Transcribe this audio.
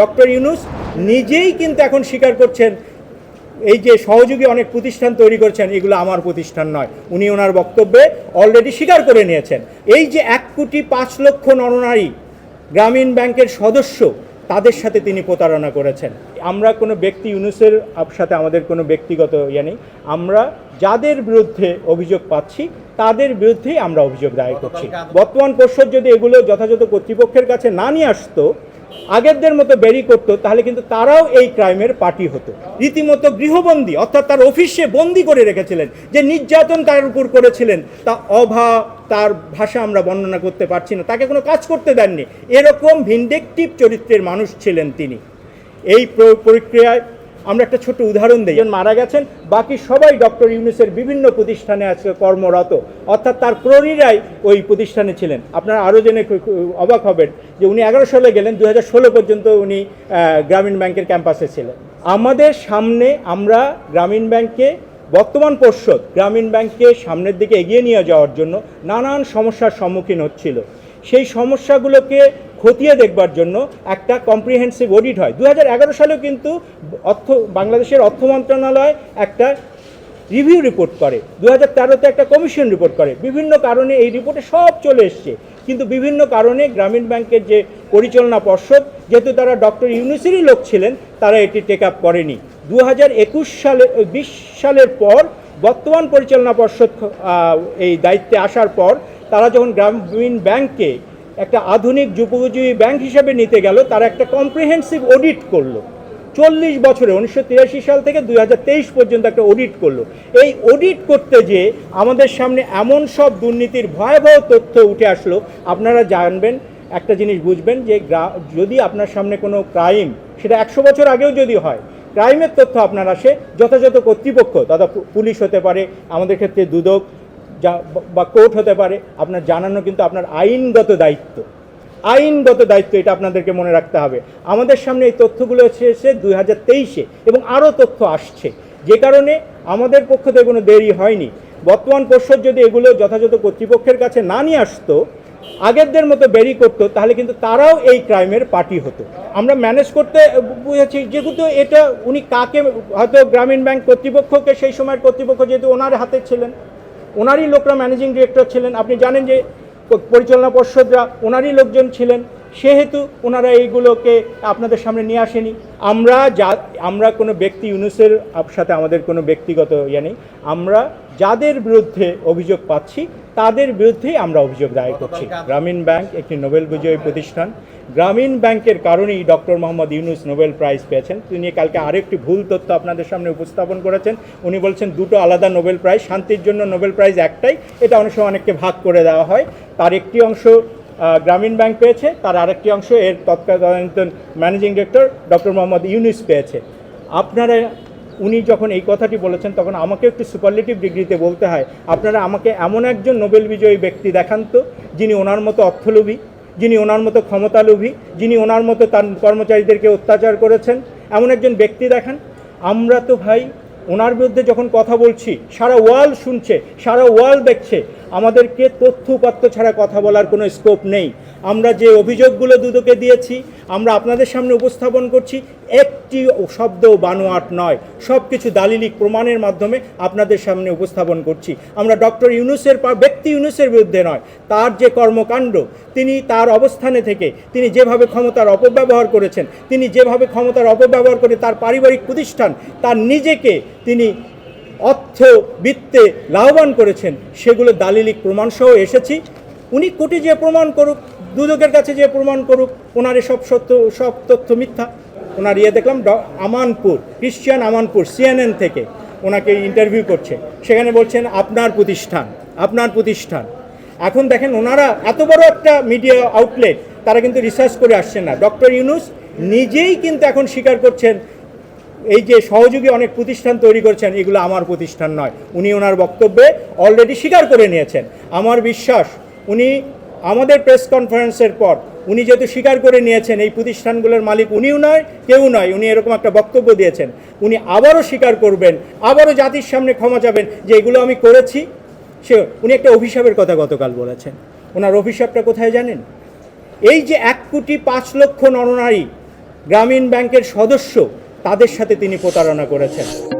Doctor Yunus নিজেই কিন্তু এখন স্বীকার করছেন এই যে সহযোগী অনেক প্রতিষ্ঠান তৈরি করছেন এগুলো আমার প্রতিষ্ঠান নয়। উনি ওনার বক্তব্যে অলরেডি স্বীকার করে নিয়েছেন। এই যে এক কোটি পাঁচ লক্ষ নরনারী গ্রামীণ ব্যাংকের সদস্য তাদের সাথে তিনি প্রতারণা করেছেন। আমরা কোনো ব্যক্তি ইউনুসের সাথে আমাদের কোনো ব্যক্তিগত ইয়ে নেই। আমরা যাদের বিরুদ্ধে অভিযোগ পাচ্ছি তাদের বিরুদ্ধেই আমরা অভিযোগ দায়ের করছি। বর্তমান পর্ষদ যদি এগুলো যথাযথ কর্তৃপক্ষের কাছে না নিয়ে আসতো আগেরদের মতো বেরি করতো, তাহলে কিন্তু তারাও এই ক্রাইমের পার্টি হতো। রীতিমতো গৃহবন্দী, অর্থাৎ তার অফিসে বন্দি করে রেখেছিলেন, যে নির্যাতন তার উপর করেছিলেন, তা অভাব, তার ভাষা আমরা বর্ণনা করতে পারছি না, তাকে কোনো কাজ করতে দেননি। এরকম ভিন্ডেকটিভ চরিত্রের মানুষ ছিলেন তিনি। এই প্রক্রিয়ায় আমরা একটা ছোট উদাহরণ দিই। মারা গেছেন, বাকি সবাই ডক্টর ইউনুসের বিভিন্ন প্রতিষ্ঠানে আজকে কর্মরত। অর্থাৎ তার প্রহরীরাই ওই প্রতিষ্ঠানে ছিলেন। আপনারা আরও জেনে অবাক হবেন যে উনি এগারো সালে গেলেন দু পর্যন্ত উনি গ্রামীণ ব্যাংকের ক্যাম্পাসে ছিলেন। আমাদের সামনে আমরা গ্রামীণ ব্যাংকে বর্তমান পর্ষদ গ্রামীণ ব্যাংককে সামনের দিকে এগিয়ে নিয়ে যাওয়ার জন্য নানান সমস্যার সম্মুখীন হচ্ছিল। সেই সমস্যাগুলোকে খতিয়ে দেখবার জন্য একটা কম্প্রিহেন্সিভ অডিট হয়। দু হাজার এগারো সালেও কিন্তু অর্থ, বাংলাদেশের অর্থ মন্ত্রণালয় একটা রিভিউ রিপোর্ট করে। দু হাজার তেরোতে একটা কমিশন রিপোর্ট করে। বিভিন্ন কারণে এই রিপোর্টে সব চলে এসছে। কিন্তু বিভিন্ন কারণে গ্রামীণ ব্যাংকের যে পরিচালনা পর্ষদ, যেহেতু তারা ডক্টর ইউনুসেরই লোক ছিলেন, তারা এটি টেক আপ করেনি। দু হাজার একুশ সালে, বিশ সালের পর বর্তমান পরিচালনা পর্ষদ এই দায়িত্বে আসার পর তারা যখন গ্রামীণ ব্যাংককে একটা আধুনিক যুপোপযোগী ব্যাংক হিসেবে নিতে গেল, তারা একটা কম্প্রিহেন্সিভ অডিট করল। চল্লিশ বছরে, উনিশশো তিরাশি সাল থেকে দু হাজার তেইশ পর্যন্ত একটা অডিট করল। এই অডিট করতে যে আমাদের সামনে এমন সব দুর্নীতির ভয়াবহ তথ্য উঠে আসলো। আপনারা জানবেন, একটা জিনিস বুঝবেন যে যদি আপনার সামনে কোনো ক্রাইম সেটা একশো বছর আগেও যদি হয় ক্রাইমের তথ্য আপনার আসে, যথাযথ কর্তৃপক্ষ দাদা পুলিশ হতে পারে, আমাদের ক্ষেত্রে দুদক, যা- বা কোর্ট হতে পারে, আপনার জানানো কিন্তু আপনার আইনগত দায়িত্ব। আইনগত দায়িত্ব এটা আপনাদেরকে মনে রাখতে হবে। আমাদের সামনে এই তথ্যগুলো এসেছে দুই হাজার তেইশে, এবং আরও তথ্য আসছে। যে কারণে আমাদের পক্ষ থেকে কোনো দেরি হয়নি। বর্তমান পর্ষদ যদি এগুলো যথাযথ কর্তৃপক্ষের কাছে না নিয়ে আসতো আগেরদের মতো বেরি করতো, তাহলে কিন্তু তারাও এই ক্রাইমের পার্টি হতো। আমরা ম্যানেজ করতে বুঝেছি, যেহেতু এটা উনি কাকে, হয়তো গ্রামীণ ব্যাংক কর্তৃপক্ষকে সেই সময়ের কর্তৃপক্ষ যেহেতু ওনার হাতে ছিলেন, ওনারই লোকরা ম্যানেজিং ডিরেক্টর ছিলেন। আপনি জানেন যে পরিচালনা পর্ষদরা ওনারই লোকজন ছিলেন, সেহেতু ওনারা এইগুলোকে আপনাদের সামনে নিয়ে আসেনি। আমরা যা, আমরা কোনো ব্যক্তি ইউনুসের সাথে আমাদের কোনো ব্যক্তিগত ইয়ে নেই। আমরা যাদের বিরুদ্ধে অভিযোগ পাচ্ছি তাদের বিরুদ্ধেই আমরা অভিযোগ দায়ের করছি। গ্রামীণ ব্যাংক একটি নোবেল বিজয়ী প্রতিষ্ঠান। গ্রামীণ ব্যাংকের কারণেই doctor Mohammad Yunus Nobel prize পেয়েছেন। তিনি কালকে আরেকটি ভুল তথ্য আপনাদের সামনে উপস্থাপন করেছেন। উনি বলছেন, দুটো আলাদা নোবেল প্রাইজ, শান্তির জন্য নোবেল প্রাইজ একটাই। এটা অনেক সময় অনেককে ভাগ করে দেওয়া হয়। তার একটি অংশ গ্রামীণ ব্যাংক পেয়েছে, তার আরেকটি অংশ এর তৎকালীন managing director doctor Mohammad Yunus পেয়েছে। আপনারা উনি যখন এই কথাটি বলেছেন, তখন আমাকে একটু সুপারলেটিভ ডিগ্রিতে বলতে হয়। আপনারা আমাকে এমন একজন নোবেল বিজয়ী ব্যক্তি দেখান তো, যিনি ওনার মতো অর্থলোভী, যিনি ওনার মতো ক্ষমতালোভী, যিনি ওনার মতো তার কর্মচারীদেরকে অত্যাচার করেছেন, এমন একজন ব্যক্তি দেখান। আমরা তো ভাই, ওনার বিরুদ্ধে যখন কথা বলছি, সারা ওয়ার্ল্ড শুনছে, সারা ওয়ার্ল্ড দেখছে, আমাদেরকে তথ্য উপাত্ত ছাড়া কথা বলার কোনো স্কোপ নেই। আমরা যে অভিযোগগুলো দুদকে দিয়েছি, আমরা আপনাদের সামনে উপস্থাপন করছি একটি শব্দ বানোয়াট নয়। সব কিছু দালিলিক প্রমাণের মাধ্যমে আপনাদের সামনে উপস্থাপন করছি। আমরা ডক্টর ইউনুসের ব্যক্তি ইউনুসের বিরুদ্ধে নয়, তার যে কর্মকাণ্ড, তিনি তার অবস্থানে থেকে, তিনি যেভাবে ক্ষমতার অপব্যবহার করেছেন, তিনি যেভাবে ক্ষমতার অপব্যবহার করে তার পারিবারিক প্রতিষ্ঠান, তার নিজেকে তিনি অর্থ, বিত্তে লাভবান করেছেন, সেগুলো দালিলিক প্রমাণসহ এসেছি। উনি কোটি যে প্রমাণ করুক, দুদকের কাছে যে প্রমাণ করুক, ওনার সব সত্য, সব তথ্য মিথ্যা। ওনার ইয়ে দেখলাম ড- আমানপুর ক্রিশ্চিয়ান আমানপুর সিএনএন থেকে ওনাকে ইন্টারভিউ করছে। সেখানে বলছেন, আপনার প্রতিষ্ঠান আপনার প্রতিষ্ঠান। এখন দেখেন ওনারা এত বড় একটা মিডিয়া আউটলেট তারা কিন্তু রিসার্চ করে আসছেন না। ডক্টর ইউনুস নিজেই কিন্তু এখন স্বীকার করছেন, এই যে সহযোগী অনেক প্রতিষ্ঠান তৈরি করছেন, এগুলো আমার প্রতিষ্ঠান নয়। উনি ওনার বক্তব্যে অলরেডি স্বীকার করে নিয়েছেন। আমার বিশ্বাস, উনি আমাদের প্রেস কনফারেন্সের পর উনি যেহেতু স্বীকার করে নিয়েছেন, এই প্রতিষ্ঠানগুলোর মালিক উনিও নয়, কেউ নয়, উনি এরকম একটা বক্তব্য দিয়েছেন। উনি আবারও স্বীকার করবেন, আবারও জাতির সামনে ক্ষমা চাবেন যে এগুলো আমি করেছি। সে উনি একটা অভিশাপের কথা গতকাল বলেছেন। ওনার অভিশাপটা কোথায় জানেন? এই যে এক কোটি পাঁচ লক্ষ নরনারী গ্রামীণ ব্যাংকের সদস্য, তাদের সাথে তিনি প্রতারণা করেছেন।